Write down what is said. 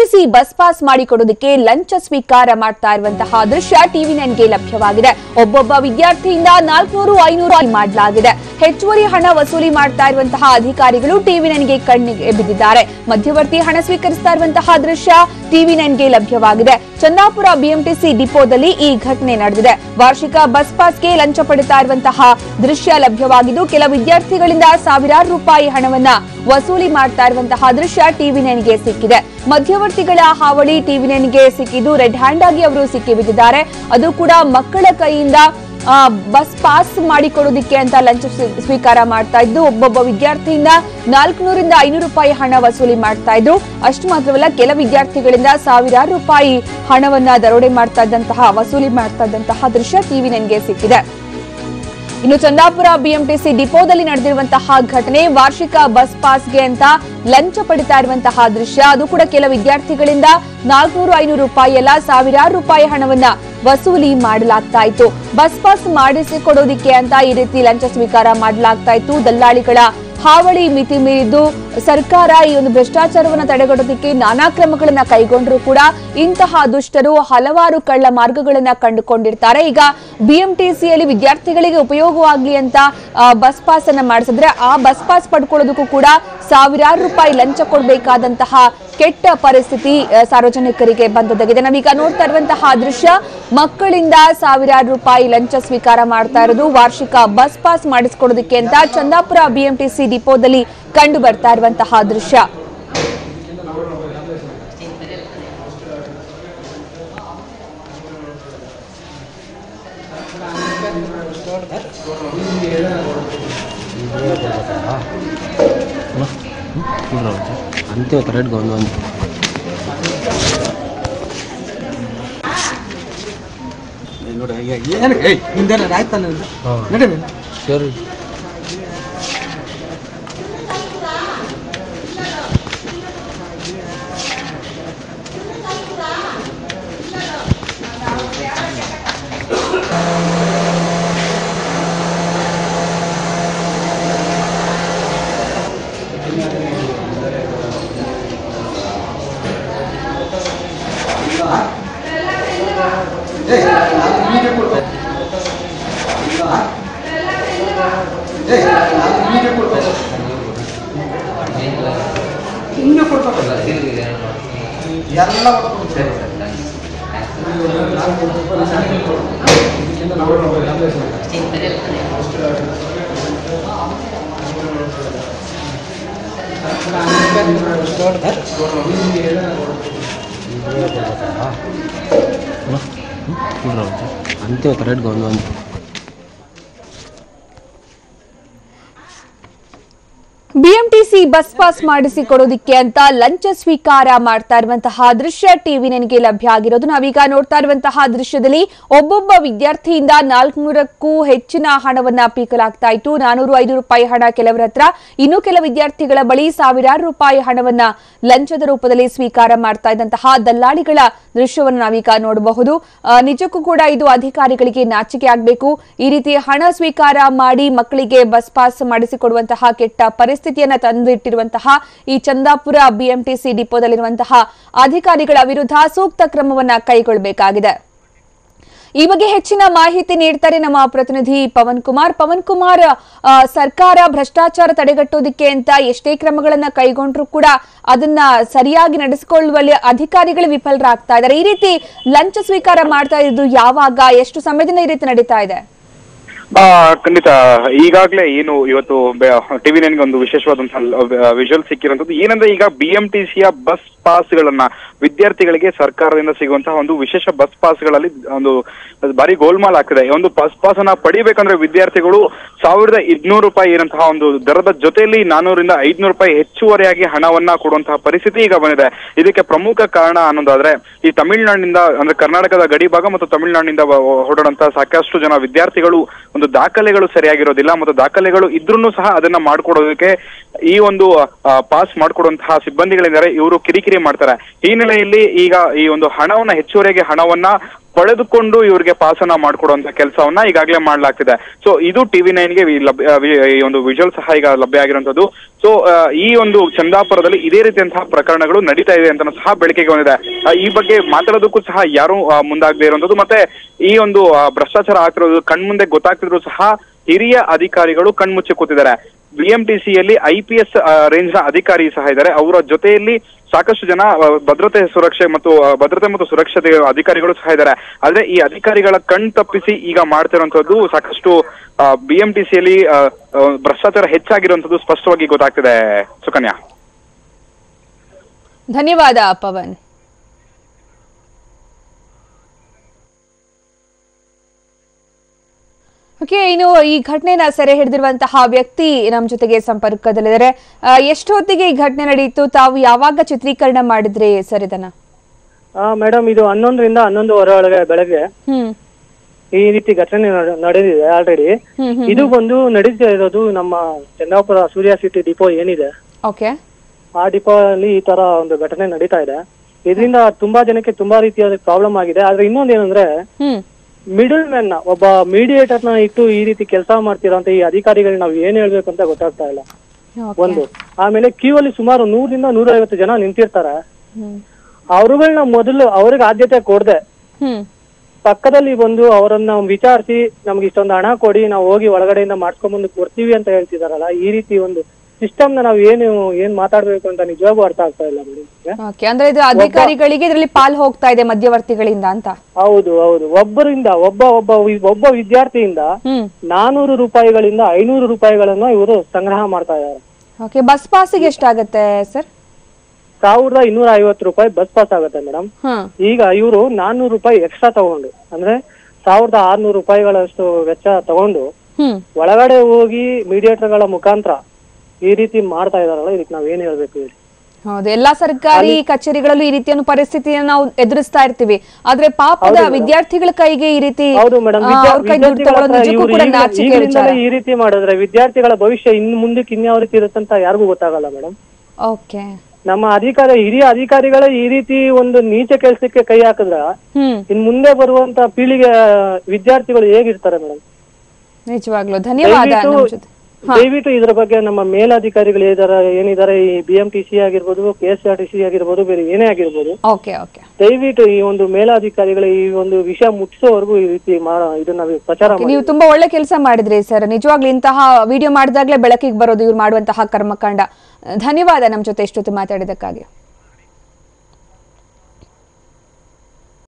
BMTC bus pass ಮಾಡಿಕೊಡೋದಕ್ಕೆ ಲಂಚ ಸ್ವೀಕಾರ ಮಾಡ್ತಾ ಇರುವಂತಹ ದೃಶ್ಯ ಟಿವಿ ನೈನ್ಗೆ ಲಭ್ಯವಾಗಿದೆ. ಒಬ್ಬೊಬ್ಬ ವಿದ್ಯಾರ್ಥಿಯಿಂದ ನಾಲ್ಕುನೂರು, ಐನೂರು ಮಾಡಲಾಗಿದೆ. ಹೆಚ್ಚುವರಿ ಹಣ ವಸೂಲಿ ಮಾಡ್ತಾ ಇರುವಂತಹ ಅಧಿಕಾರಿಗಳು ಟಿವಿ ನೈನ್ಗೆ ಕಣ್ಣಿಗೆ ಬಿದ್ದಿದ್ದಾರೆ. ಮಧ್ಯವರ್ತಿ ಹಣ ಸ್ವೀಕರಿಸ್ತಾ ಇರುವಂತಹ ದೃಶ್ಯ ಟಿವಿ ನೈನ್ಗೆ ಲಭ್ಯವಾಗಿದೆ. ಚಂದಾಪುರ ಬಿಎಂಟಿಸಿ ಡಿಪೋದಲ್ಲಿ ಈ ಘಟನೆ ನಡೆದಿದೆ. ವಾರ್ಷಿಕ ಬಸ್ ಪಾಸ್ಗೆ ಲಂಚ ಪಡಿತಾ ಇರುವಂತಹ ದೃಶ್ಯ ಲಭ್ಯವಾಗಿದ್ದು, ಕೆಲ ವಿದ್ಯಾರ್ಥಿಗಳಿಂದ ಸಾವಿರಾರು ರೂಪಾಯಿ ಹಣವನ್ನ ವಸೂಲಿ ಮಾಡ್ತಾ ಇರುವಂತಹ ದೃಶ್ಯ ಟಿವಿ ನೈನ್ಗೆ ಸಿಕ್ಕಿದೆ. ಮಧ್ಯವರ್ತಿಗಳ ಹಾವಳಿ ಟಿವಿ ನೈನ್ಗೆ ಸಿಕ್ಕಿದ್ದು. ರೆಡ್ ಹ್ಯಾಂಡ್ ಆಗಿ ಅವರು ಸಿಕ್ಕಿ ಬಿದ್ದಿದ್ದಾರೆ. ಅದು ಕೂಡ ಮಕ್ಕಳ ಕೈಯಿಂದ ಬಸ್ ಪಾಸ್ ಮಾಡಿಕೊಡೋದಿಕ್ಕೆ ಅಂತ ಲಂಚ ಸ್ವೀ- ಸ್ವೀಕಾರ ಮಾಡ್ತಾ ಇದ್ದು. ಒಬ್ಬೊಬ್ಬ ವಿದ್ಯಾರ್ಥಿಯಿಂದ ನಾಲ್ಕುನೂರಿಂದ ಐನೂರು ರೂಪಾಯಿ ಹಣ ವಸೂಲಿ ಮಾಡ್ತಾ ಇದ್ರು. ಅಷ್ಟು ಮಾತ್ರವಲ್ಲ, ಕೆಲ ವಿದ್ಯಾರ್ಥಿಗಳಿಂದ ಸಾವಿರಾರು ರೂಪಾಯಿ ಹಣವನ್ನ ದರೋಡೆ ಮಾಡ್ತಾ ಇದ್ದಂತಹ, ವಸೂಲಿ ಮಾಡ್ತಾ ಇದ್ದಂತಹ ದೃಶ್ಯ ಟಿವಿ ನನ್ಗೆ ಸಿಕ್ಕಿದೆ. ಇನ್ನು ಚಂದಾಪುರ ಬಿಎಂಟಿಸಿ ಡಿಪೋದಲ್ಲಿ ನಡೆದಿರುವಂತಹ ಘಟನೆ ವಾರ್ಷಿಕ ಬಸ್ ಪಾಸ್ಗೆ ಅಂತ ಲಂಚ ಪಡಿತಾ ಇರುವಂತಹ ದೃಶ್ಯ. ಅದು ಕೂಡ ಕೆಲ ವಿದ್ಯಾರ್ಥಿಗಳಿಂದ ನಾಲ್ಕುನೂರು ಐನೂರು ರೂಪಾಯಿ ಎಲ್ಲ ಸಾವಿರಾರು ರೂಪಾಯಿ ಹಣವನ್ನ ವಸೂಲಿ ಮಾಡಲಾಗ್ತಾ ಇತ್ತು. ಬಸ್ ಪಾಸ್ ಮಾಡಿಸಿಕೊಡೋದಿಕ್ಕೆ ಅಂತ ಈ ರೀತಿ ಲಂಚ ಸ್ವೀಕಾರ ಮಾಡಲಾಗ್ತಾ ಇತ್ತು. ದಲ್ಲಾಳಿಗಳ ಹಾವಳಿ ಮಿತಿ ಮೀರಿದ್ದು ಸರ್ಕಾರ ಈ ಒಂದು ಭ್ರಷ್ಟಾಚಾರವನ್ನು ತಡೆಗಟ್ಟೋದಕ್ಕೆ ನಾನಾ ಕ್ರಮಗಳನ್ನ ಕೈಗೊಂಡರೂ ಕೂಡ ಇಂತಹ ದುಷ್ಟರು ಹಲವಾರು ಕಳ್ಳ ಮಾರ್ಗಗಳನ್ನ ಕಂಡುಕೊಂಡಿರ್ತಾರೆ. ಈಗ ಬಿಎಂಟಿಸಿಯಲ್ಲಿ ವಿದ್ಯಾರ್ಥಿಗಳಿಗೆ ಉಪಯೋಗವಾಗಲಿ ಅಂತ ಬಸ್ ಪಾಸ್ ಅನ್ನ ಮಾಡಿಸಿದ್ರೆ ಆ ಬಸ್ ಪಾಸ್ ಪಡ್ಕೊಳ್ಳೋದಕ್ಕೂ ಕೂಡ ಸಾವಿರಾರು ರೂಪಾಯಿ ಲಂಚ ಕೊಡಬೇಕಾದಂತಹ ಕೆಟ್ಟ ಪರಿಸ್ಥಿತಿ ಸಾರ್ವಜನಿಕರಿಗೆ ಬಂದದ್ದಾಗಿದೆ ನಾವೀಗ ನೋಡ್ತಾ ಇರುವಂತಹ ದೃಶ್ಯ, ಮಕ್ಕಳಿಂದ ಸಾವಿರಾರು ರೂಪಾಯಿ ಲಂಚ ಸ್ವೀಕಾರ ಮಾಡ್ತಾ ಇರೋದು. ವಾರ್ಷಿಕ ಬಸ್ ಪಾಸ್ ಮಾಡಿಸ್ಕೊಡೋದಕ್ಕೆ ಅಂತ ಚಂದಾಪುರ ಬಿಎಂಟಿಸಿ ಡಿಪೋದಲ್ಲಿ ಕಂಡು ಬರ್ತಾ ಇರುವಂತಹ ದೃಶ್ಯ. అంతే కరెక్ట్గా ఉంది ఉంది ನೋಡಿ ಏನು ಏಯ್ ನಿಂದೇನ ಆಯ್ತಾನೆ ನಡಿ ನೀನು. ಸರಿ ನಿನಗೆ ಕೊಡ್ಬೇಕಲ್ಲ. ಎಲ್ಲ ಒಟ್ಟು అంతే కరెక్ట్గా ఉంది ఉంది BMTC bus pass ಮಾಡಿಸಿಕೊಡೋದಿಕ್ಕೆ ಅಂತ ಲಂಚ ಸ್ವೀಕಾರ ಮಾಡ್ತಾ ಇರುವಂತಹ ದೃಶ್ಯ ಟಿವಿ ನನಗೆ ಲಭ್ಯ ಆಗಿರೋದು. ನಾವೀಗ ನೋಡ್ತಾ ಇರುವಂತಹ ದೃಶ್ಯದಲ್ಲಿ ಒಬ್ಬೊಬ್ಬ ವಿದ್ಯಾರ್ಥಿಯಿಂದ ನಾಲ್ಕುನೂರಕ್ಕೂ ಹೆಚ್ಚಿನ ಹಣವನ್ನ ಪೀಕಲಾಗ್ತಾ ಇತ್ತು. ನಾನೂರು ಐದು ರೂಪಾಯಿ ಹಣ ಕೆಲವರ ಹತ್ರ. ಇನ್ನು ಕೆಲ ವಿದ್ಯಾರ್ಥಿಗಳ ಬಳಿ ಸಾವಿರಾರು ರೂಪಾಯಿ ಹಣವನ್ನ ಲಂಚದ ರೂಪದಲ್ಲಿ ಸ್ವೀಕಾರ ಮಾಡ್ತಾ ಇದ್ದಂತಹ ದಲ್ಲಾಳಿಗಳ ದೃಶ್ಯವನ್ನು ನಾವೀಗ ನೋಡಬಹುದು. ನಿಜಕ್ಕೂ ಕೂಡ ಇದು ಅಧಿಕಾರಿಗಳಿಗೆ ನಾಚಿಕೆ ಆಗಬೇಕು. ಈ ರೀತಿ ಹಣ ಸ್ವೀಕಾರ ಮಾಡಿ ಮಕ್ಕಳಿಗೆ ಬಸ್ ಪಾಸ್ ಮಾಡಿಸಿಕೊಡುವಂತಹ ಕೆಟ್ಟ ಪರಿಸ್ಥಿತಿಯನ್ನ ತಂದಿಟ್ಟಿರುವಂತಹ ಈ ಚಂದಾಪುರ ಬಿಎಂಟಿಸಿ ಡಿಪೋದಲ್ಲಿರುವಂತಹ ಅಧಿಕಾರಿಗಳ ವಿರುದ್ಧ ಸೂಕ್ತ ಕ್ರಮವನ್ನ ಕೈಗೊಳ್ಳಬೇಕಾಗಿದೆ. ಈ ಬಗ್ಗೆ ಹೆಚ್ಚಿನ ಮಾಹಿತಿ ನೀಡ್ತಾರೆ ನಮ್ಮ ಪ್ರತಿನಿಧಿ ಪವನ್ ಕುಮಾರ್. ಪವನ್ ಕುಮಾರ್ ಸರ್ಕಾರ ಭ್ರಷ್ಟಾಚಾರ ತಡೆಗಟ್ಟೋದಿಕ್ಕೆ ಅಂತ ಎಷ್ಟೇ ಕ್ರಮಗಳನ್ನ ಕೈಗೊಂಡ್ರು ಕೂಡ ಅದನ್ನ ಸರಿಯಾಗಿ ನಡೆಸಿಕೊಳ್ಳುವಲ್ಲಿ ಅಧಿಕಾರಿಗಳು ವಿಫಲರಾಗ್ತಾ ಇದ್ದಾರೆ. ಈ ರೀತಿ ಲಂಚ ಸ್ವೀಕಾರ ಮಾಡ್ತಾ ಇದ್ದು ಯಾವಾಗ, ಎಷ್ಟು ಸಮಯದಿಂದ ಈ ರೀತಿ ನಡೀತಾ ಇದೆ? ಖಂಡಿತ. ಈಗಾಗಲೇ ಏನು ಇವತ್ತು ಟಿವಿ ನೈನ್ಗೆ ಒಂದು ವಿಶೇಷವಾದಂತಹ ವಿಜುವಲ್ ಸಿಕ್ಕಿರುವಂತದ್ದು ಏನಂದ್ರೆ ಈಗ ಬಿಎಂಟಿಸಿಯ ಬಸ್ ಪಾಸ್ಗಳನ್ನ ವಿದ್ಯಾರ್ಥಿಗಳಿಗೆ ಸರ್ಕಾರದಿಂದ ಸಿಗುವಂತಹ ಒಂದು ವಿಶೇಷ ಬಸ್ ಪಾಸ್ಗಳಲ್ಲಿ ಒಂದು ಭಾರಿ ಗೋಲ್ಮಾಲ್ ಆಗ್ತಿದೆ. ಒಂದು ಬಸ್ ಪಾಸ್ ಅನ್ನ ಪಡಿಬೇಕಂದ್ರೆ ವಿದ್ಯಾರ್ಥಿಗಳು ಸಾವಿರದ ಇನ್ನೂರು ರೂಪಾಯಿ ಇರುವಂತಹ ಒಂದು ದರದ ಜೊತೆಯಲ್ಲಿ ನಾನೂರಿಂದ ಐದ್ನೂರು ರೂಪಾಯಿ ಹೆಚ್ಚುವರಿಯಾಗಿ ಹಣವನ್ನ ಕೊಡುವಂತಹ ಪರಿಸ್ಥಿತಿ ಈಗ ಬಂದಿದೆ. ಇದಕ್ಕೆ ಪ್ರಮುಖ ಕಾರಣ ಅನ್ನೋದಾದ್ರೆ, ಈ ತಮಿಳುನಾಡಿನಿಂದ ಅಂದ್ರೆ ಕರ್ನಾಟಕದ ಗಡಿ ಭಾಗ ಮತ್ತು ತಮಿಳುನಾಡಿನಿಂದ ಹೊರಡುವಂತಹ ಸಾಕಷ್ಟು ಜನ ವಿದ್ಯಾರ್ಥಿಗಳು ಒಂದು ದಾಖಲೆಗಳು ಸರಿಯಾಗಿರೋದಿಲ್ಲ ಮತ್ತು ದಾಖಲೆಗಳು ಇದ್ರೂ ಸಹ ಅದನ್ನ ಮಾಡ್ಕೊಡೋದಕ್ಕೆ ಈ ಒಂದು ಪಾಸ್ ಮಾಡ್ಕೊಡುವಂತಹ ಸಿಬ್ಬಂದಿಗಳಿದ್ದಾರೆ. ಇವರು ಕಿರಿಕಿರಿ ಮಾಡ್ತಾರೆ. ಈ ನೆಲೆಯಲ್ಲಿ ಈಗ ಈ ಒಂದು ಹಣವನ್ನ ಹೆಚ್ಚುವರಿಯಾಗಿ ಹಣವನ್ನ ಪಡೆದುಕೊಂಡು ಇವರಿಗೆ ಪಾಸನ ಮಾಡ್ಕೊಡುವಂತ ಕೆಲಸವನ್ನ ಈಗಾಗಲೇ ಮಾಡಲಾಗ್ತಿದೆ. ಸೊ ಇದು ಟಿವಿ ನೈನ್ಗೆ ಈ ಒಂದು ವಿಜುವಲ್ ಸಹ ಈಗ ಲಭ್ಯ ಆಗಿರುವಂತದ್ದು ಸೊ ಈ ಒಂದು ಚಂದಾಪುರದಲ್ಲಿ ಇದೇ ರೀತಿಯಂತಹ ಪ್ರಕರಣಗಳು ನಡೀತಾ ಇದೆ ಅಂತ ಸಹ ಬೆಳಕಿಗೆ ಬಂದಿದೆ. ಈ ಬಗ್ಗೆ ಮಾತಾಡೋದಕ್ಕೂ ಸಹ ಯಾರು ಮುಂದಾಗದೆ ಇರುವಂತದ್ದು ಮತ್ತೆ ಈ ಒಂದು ಭ್ರಷ್ಟಾಚಾರ ಆಗ್ತಿರೋದು, ಕಣ್ಮುಂದೆ ಗೊತ್ತಾಗ್ತಿದ್ರು ಸಹ ಹಿರಿಯ ಅಧಿಕಾರಿಗಳು ಕಣ್ಮುಚ್ಚಿ ಕೂತಿದ್ದಾರೆ. ಬಿಎಂಟಿಸಿಯಲ್ಲಿ ಐ ಪಿ ಎಸ್ ರೇಂಜ್ನ ಅಧಿಕಾರಿ ಸಹ ಇದ್ದಾರೆ. ಅವರ ಜೊತೆಯಲ್ಲಿ ಸಾಕಷ್ಟು ಜನ ಭದ್ರತೆ ಸುರಕ್ಷೆ ಮತ್ತು ಭದ್ರತೆ ಮತ್ತು ಸುರಕ್ಷತೆ ಅಧಿಕಾರಿಗಳು ಸಹ ಇದ್ದಾರೆ. ಆದ್ರೆ ಈ ಅಧಿಕಾರಿಗಳ ಕಣ್ ತಪ್ಪಿಸಿ ಈಗ ಮಾಡ್ತಿರುವಂತದ್ದು ಸಾಕಷ್ಟು ಬಿಎಂಟಿಸಿಯಲ್ಲಿ ಭ್ರಷ್ಟಾಚಾರ ಹೆಚ್ಚಾಗಿರುವಂತದ್ದು ಸ್ಪಷ್ಟವಾಗಿ ಗೊತ್ತಾಗ್ತಿದೆ. ಸುಕನ್ಯಾ. ಧನ್ಯವಾದ, ಪವನ್. ಓಕೆ ಇನ್ನು ಈ ಘಟನೆನ ಸೆರೆ ಹಿಡಿದಿರುವಂತಹ ವ್ಯಕ್ತಿ ನಮ್ಮ ಜೊತೆಗೆ ಸಂಪರ್ಕದಲ್ಲಿದ್ದಾರೆ. ಎಷ್ಟೊತ್ತಿಗೆ ಈ ಘಟನೆ ನಡೆಯಿತು ತಾವು ಯಾವಾಗ ಚಿತ್ರೀಕರಣ ಮಾಡಿದ್ರಿ ಸರ್ ಇದನ್ನ? ಮೇಡಮ್ ಇದು ಹನ್ನೊಂದರಿಂದ ಹನ್ನೊಂದುವರೆ ಒಳಗೆ ಬೆಳಗ್ಗೆ. ಈ ರೀತಿ ಘಟನೆ ನಡೆ- ನಡೆದಿದೆ ಆಲ್ರೆಡಿ ಇದು ಬಂದು ನಡೀತಾ ಇರೋದು ನಮ್ಮ ಚಂದಾಪುರ ಸೂರ್ಯ ಸಿಟಿ ಡಿಪೋ ಏನಿದೆ. ಓಕೆ. ಆ ಡಿಪೋ ಅಲ್ಲಿ ಈ ತರ ಒಂದು ಘಟನೆ ನಡೀತಾ ಇದೆ. ಇದರಿಂದ ತುಂಬಾ ಜನಕ್ಕೆ ತುಂಬಾ ರೀತಿಯಾದ ಪ್ರಾಬ್ಲಮ್ ಆಗಿದೆ. ಆದ್ರೆ ಇನ್ನೊಂದು ಏನಂದ್ರೆ ಹ್ಮ್. ಮಿಡಲ್ ಮ್ಯಾನ್ನ ಒಬ್ಬ ಮೀಡಿಯೇಟರ್ನ ಇಟ್ಟು ಈ ರೀತಿ ಕೆಲಸ ಮಾಡ್ತಿರೋಂತ ಈ ಅಧಿಕಾರಿಗಳಿಗೆ ನಾವು ಏನ್ ಹೇಳ್ಬೇಕು ಅಂತ ಗೊತ್ತಾಗ್ತಾ ಇಲ್ಲ. ಒಂದು. ಆಮೇಲೆ ಕ್ಯೂ ಅಲ್ಲಿ ಸುಮಾರು ನೂರಿಂದ ನೂರೈವತ್ತು ಜನ ನಿಂತಿರ್ತಾರೆ. ಅವರುಗಳನ್ನ ಮೊದಲು ಅವ್ರಿಗೆ ಆದ್ಯತೆ ಕೊಡದೆ. ಪಕ್ಕದಲ್ಲಿ ಬಂದು ಅವರನ್ನ ವಿಚಾರಿಸಿ ನಮ್ಗೆ ಇಷ್ಟೊಂದು ಹಣ ಕೊಡಿ ನಾವು ಹೋಗಿ ಒಳಗಡೆಯಿಂದ ಮಾಡ್ಕೊಂಡ್ಬಂದು ಕೊಡ್ತೀವಿ ಅಂತ ಹೇಳ್ತಿದಾರಲ್ಲ ಈ ರೀತಿ ಒಂದು ಸಿಸ್ಟಮ್ನ ನಾವು ಏನು ಏನ್ ಮಾತಾಡ್ಬೇಕು ಅಂತ ನಿಜವಾಗೂ ಅರ್ಥ ಆಗ್ತಾ ಇಲ್ಲ ಮೇಡಮ್ ಓಕೆ ಅಂದ್ರೆ ಇದು ಅಧಿಕಾರಿಗಳಿಗೆ ಇದರಲ್ಲಿ ಪಾಲ್ ಹೋಗ್ತಾ ಇದೆ ಮಧ್ಯವರ್ತಿಗಳಿಂದ ಅಂತ? ಹೌದು ಹೌದು. ಒಬ್ಬರಿಂದ ಒಬ್ಬ ಒಬ್ಬ ಒಬ್ಬ ವಿದ್ಯಾರ್ಥಿಯಿಂದ ನಾನೂರು ರೂಪಾಯಿಗಳಿಂದ ಐನೂರು ರೂಪಾಯಿಗಳನ್ನ ಇವರು ಸಂಗ್ರಹ ಮಾಡ್ತಾ ಇದ್ದಾರೆ. ಓಕೆ ಬಸ್ ಪಾಸಿಗೆ ಎಷ್ಟಾಗತ್ತೆ ಸರ್? ಸಾವಿರದ ಇನ್ನೂರ ಐವತ್ತು ರೂಪಾಯಿ ಬಸ್ ಪಾಸ್ ಆಗುತ್ತೆ ಮೇಡಮ್. ಈಗ ಇವರು ನಾನ್ನೂರು ರೂಪಾಯಿ ಎಕ್ಸ್ಟ್ರಾ ತಗೊಂಡು ಅಂದ್ರೆ ಸಾವಿರದ ಆರ್ನೂರು ರೂಪಾಯಿಗಳಷ್ಟು ವೆಚ್ಚ ತಗೊಂಡು ಒಳಗಡೆ ಹೋಗಿ ಮೀಡಿಯೇಟರ್ಗಳ ಮುಖಾಂತರ ಈ ರೀತಿ ಮಾಡ್ತಾ ಇದಾರಲ್ಲ ಇದಕ್ಕೆ ನಾವ್ ಏನ್ ಹೇಳ್ಬೇಕು ಹೇಳಿ? ಹೌದು ಎಲ್ಲಾ ಸರ್ಕಾರಿ ಕಚೇರಿಗಳಲ್ಲೂ ಈ ರೀತಿಯ ಪರಿಸ್ಥಿತಿಯನ್ನು ನಾವು ಎದುರಿಸ್ತಾ ಇರ್ತೀವಿ. ಆದ್ರೆ ಪಾಪದ ವಿದ್ಯಾರ್ಥಿಗಳ ಕೈಗೆ ಈ ರೀತಿ ಹೌದು ಮೇಡಮ್. ಈ ರೀತಿ ಮಾಡಿದ್ರೆ ವಿದ್ಯಾರ್ಥಿಗಳ ಭವಿಷ್ಯ ಇನ್ ಮುಂದಕ್ಕೆ ಇನ್ಯಾವ ರೀತಿ ಇರುತ್ತಂತ ಯಾರಿಗೂ ಗೊತ್ತಾಗಲ್ಲ ಮೇಡಮ್. ಓಕೆ. ನಮ್ಮ ಅಧಿಕಾರ ಹಿರಿಯ ಅಧಿಕಾರಿಗಳ ಈ ರೀತಿ ಒಂದು ನೀಚ ಕೆಲಸಕ್ಕೆ ಕೈ ಹಾಕಿದ್ರ ಇನ್ ಮುಂದೆ ಬರುವಂತ ಪೀಳಿಗೆ ವಿದ್ಯಾರ್ಥಿಗಳು ಹೇಗಿರ್ತಾರೆ ಮೇಡಮ್? ನಿಜವಾಗ್ಲೂ. ಧನ್ಯವಾದ ದಯವಿಟ್ಟು ಇದ್ರ ಬಗ್ಗೆ ನಮ್ಮ ಮೇಲಾಧಿಕಾರಿಗಳು ಏನಿದ್ದಾರೆ ಏನಿದ್ದಾರೆ ಈ ಬಿ ಎಂ ಟಿ ಸಿ ಆಗಿರ್ಬೋದು K S R T C ಆಗಿರ್ಬೋದು ಬೇರೆ ಏನೇ ಆಗಿರ್ಬೋದು. Okay okay. ದಯವಿಟ್ಟು ಈ ಒಂದು ಮೇಲಾಧಿಕಾರಿಗಳು ಈ ಒಂದು ವಿಷಯ ಮುಟ್ಟಿಸೋವರೆಗೂ ಈ ರೀತಿ ಇದನ್ನ ಪ್ರಚಾರ ಮಾಡಿ ನೀವು ತುಂಬಾ ಒಳ್ಳೆ ಕೆಲಸ ಮಾಡಿದ್ರಿ ಸರ್. ನಿಜವಾಗ್ಲೂ ಇಂತಹ ವಿಡಿಯೋ ಮಾಡಿದಾಗ್ಲೇ ಬೆಳಕಿಗೆ ಬರೋದು ಇವ್ರು ಮಾಡುವಂತಹ ಕರ್ಮಕಾಂಡ. ಧನ್ಯವಾದ ನಮ್ಮ ಜೊತೆ ಇಷ್ಟೊತ್ತು ಮಾತಾಡಿದಕ್ಕಾಗಿ